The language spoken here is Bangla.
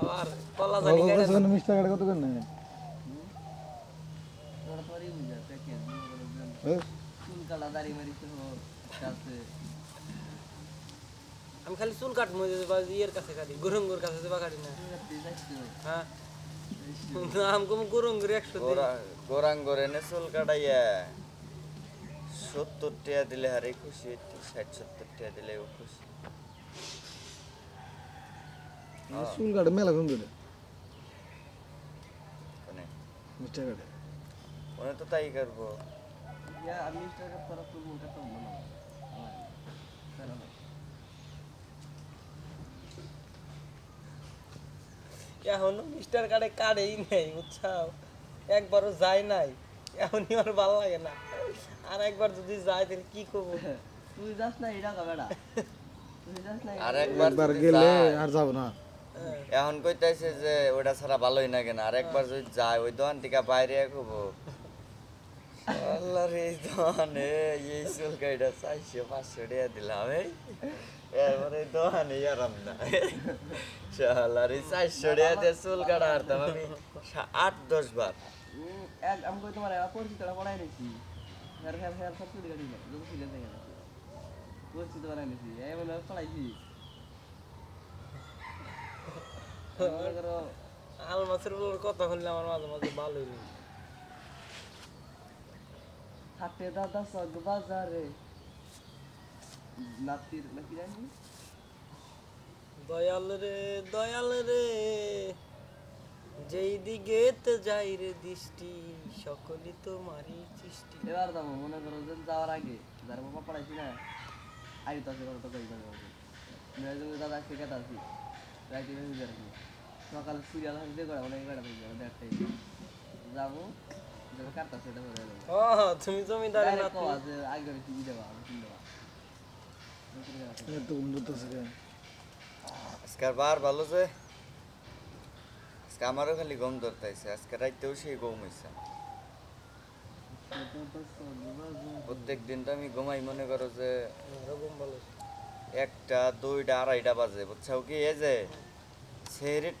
আবার কলা জানি কত মিষ্টি কাটে আমি খালি চুল কাটবো ইয়ের কাছে কাটি গুরঙ্গুর কাছে বা কাটি না। হ্যাঁ? নাম কম গুরঙ্গুর একশো গোরাঙ্গর এনে চুল কাটাইয়া সত্তর টাকা দিলে হারে খুশি ষাট সত্তর টাকা দিলে ও খুশি চুল কাটে মেলা কোন করে মানে মিষ্টি কাটে মনে তো তাই করব এখনও মিস্টার কার্ডে কার্ডেই নেই বুঝছাও একবারও যায় নাই এখনই আমার ভালো লাগে না আর একবার যদি যায় তাহলে কি করব তুই যাস না এটা কবেটা তুই যাস না আর একবার একবার যদি গেলে যায়, আর যাব না হ্যাঁ। এখন কইতাছে যে ওটা ছাড়া ভালোই না কেন, আর একবার যদি যায়, ওই দোকান থেকে বাইরে খুব। আল্লাহর এই দোকানে, এই চুল কাইটা চারশো, পাঁচশো টাকা দিলাম, এই। এরপরে দোকানে আরাম না। এই টাকা দিয়ে চুল কাটা হারতাম আমি আট, দশ বার। লোক ছিল দেখে পরিচিত পড়াইছি মনে করো আল মাছের কথা শুনলে আমার মাঝে মাঝে ভালোই লাগে। হাটে দাদা সগ বাজারে। নাতির নাকি জানি? দয়াল রে দয়াল রে যেই দিকেতে যাই রে দৃষ্টি সকলই তোমারই সৃষ্টি। এবার যাব মনে করো যে যাওয়ার আগে যার বাবা পড়াইছি না আগে তো আছে কথা কই যাব দাদা শেখাতে আছি রাইতে ভেবে যাচ্ছি সকালে সিরিয়াল হাসতে করে অনেক বেড়া যাব দেড়টাই যাব। যেটা কাটতা সেটা করে যাব ও তুমি আগে দেবা আমি কিন দেবা এত উন্নত আছে বার ভালো যে। আজকে আমারও খালি গম ধরতেছে আজকে রাইতেও সেই গম হয়েছে প্রত্যেক দিন তো আমি ঘুমাই মনে করো যে বলো একটা দুইটা আড়াইটা বাজে বুঝছে কি? এই যে সেহরির